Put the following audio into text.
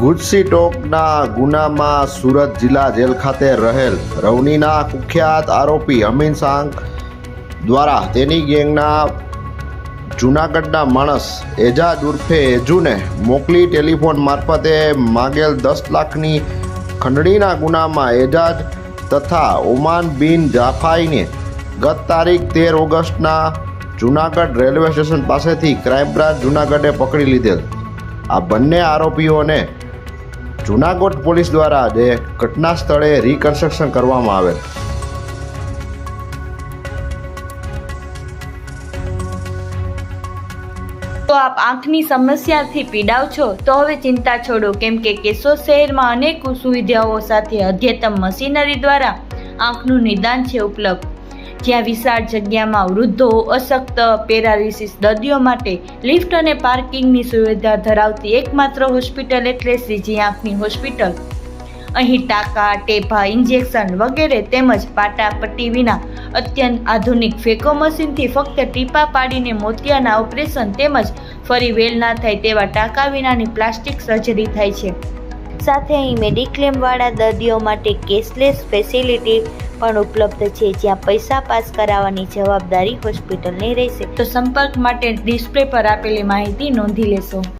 ગુજસી ટોકના ગુનામાં સુરત જિલ્લા જેલ ખાતે રહેલ રવનીના કુખ્યાત આરોપી અમીન સાંગ દ્વારા તેની ગેંગના જૂનાગઢના માણસ એજાજ ઉર્ફે એજુને મોકલી ટેલિફોન મારફતે માગેલ દસ લાખની ખંડણીના ગુનામાં એજાજ તથા ઓમાન બિન જાફાઈને ગત તારીખ તેર ઓગસ્ટના જૂનાગઢ રેલવે સ્ટેશન પાસેથી ક્રાઇમ બ્રાન્ચ જૂનાગઢે પકડી લીધેલ. આ બંને આરોપીઓને જૂનાગઢ પોલીસ દ્વારા જે ઘટના સ્થળે રિકન્સ્ટ્રક્શન કરવામાં આવેલ તો આપ આંખની સમસ્યાથી પીડાવ છો, તો હવે ચિંતા છોડો, કેમ કે કેશોદ શહેરમાં અનેક સુવિધાઓ સાથે અદ્યતમ મશીનરી દ્વારા આંખનું નિદાન છે ઉપલબ્ધ. જ્યાં વિશાળ જગ્યામાં વૃદ્ધો, અશક્ત પેરાલિસિસ દર્દીઓ માટે લિફ્ટ અને પાર્કિંગની સુવિધા ધરાવતી એકમાત્ર હોસ્પિટલ એટલે શ્રીજી આંખની હોસ્પિટલ. અહીં ટાંકા, ટેભા, ઇન્જેક્શન વગેરે તેમજ પાટાપટ્ટી વિના અત્યંત આધુનિક ફેકો મશીનથી ફક્ત ટીપા પાડીને મોતિયાના ઓપરેશન તેમજ ફરી વેલ ના થાય તેવા ટાંકા વિનાની પ્લાસ્ટિક સર્જરી થાય છે. સાથે અહીં મેડિક્લેમવાળા દર્દીઓ માટે કેશલેસ ફેસિલિટી પણ ઉપલબ્ધ છે, જ્યાં પૈસા પાસ કરાવવાની જવાબદારી હોસ્પિટલની રહેશે. તો સંપર્ક માટે ડિસ્પ્લે પર આપેલી માહિતી નોંધી લેશો.